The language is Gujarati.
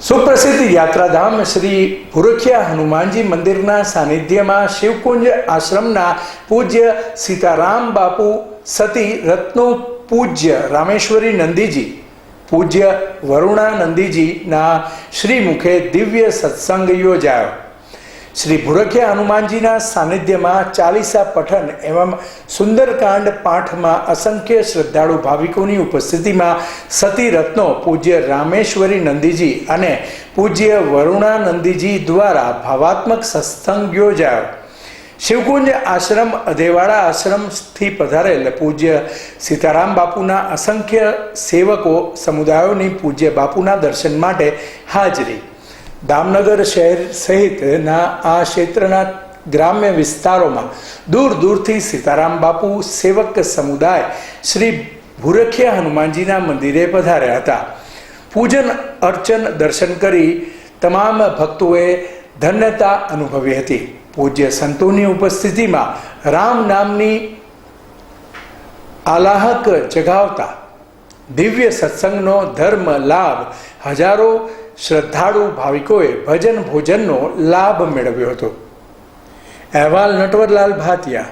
સુપ્રસિદ્ધ યાત્રાધામ શ્રી ભુરખિયા હનુમાનજી મંદિરના સાનિધ્યમાં શિવકુંજ આશ્રમના પૂજ્ય સીતારામ બાપુ, સતી રત્નો પૂજ્ય રામેશ્વરી નંદીજી, પૂજ્ય વરુણા નંદીજીના શ્રીમુખે દિવ્ય સત્સંગ યોજાયો. શ્રી ભુરખિયા હનુમાનજીના સાનિધ્યમાં ચાલીસા પઠન એવમ સુંદરકાંડ પાઠમાં અસંખ્ય શ્રદ્ધાળુ ભાવિકોની ઉપસ્થિતિમાં સતી રત્નો પૂજ્ય રામેશ્વરી નંદીજી અને પૂજ્ય વરુણા નંદીજી દ્વારા ભાવાત્મક સત્સંગ યોજાયો. શિવકુંજ આશ્રમ, અધેવાડા આશ્રમથી પધારેલ પૂજ્ય સીતારામ બાપુના અસંખ્ય સેવકો સમુદાયોની પૂજ્ય બાપુના દર્શન માટે હાજરી. દામનગર શહેર સહિતના આ ક્ષેત્રના ગ્રામ્ય વિસ્તારોમાં દૂર દૂરથી સીતારામ બાપુ સેવક સમુદાય શ્રી ભૂરખિયા હનુમાનજીના મંદિરે પધાર્યા હતા. પૂજન, અર્ચન, દર્શન કરી તમામ ભક્તોએ ધન્યતા અનુભવી હતી. પૂજ્ય સંતોની ઉપસ્થિતિમાં રામ નામની આલાહક જગાવતા દિવ્ય સત્સંગનો ધર્મ લાભ હજારો શ્રદ્ધાળુ ભાવિકોએ ભજન ભોજનનો લાભ મેળવ્યો હતો. અહેવાલ નટવરલાલ ભાતિયા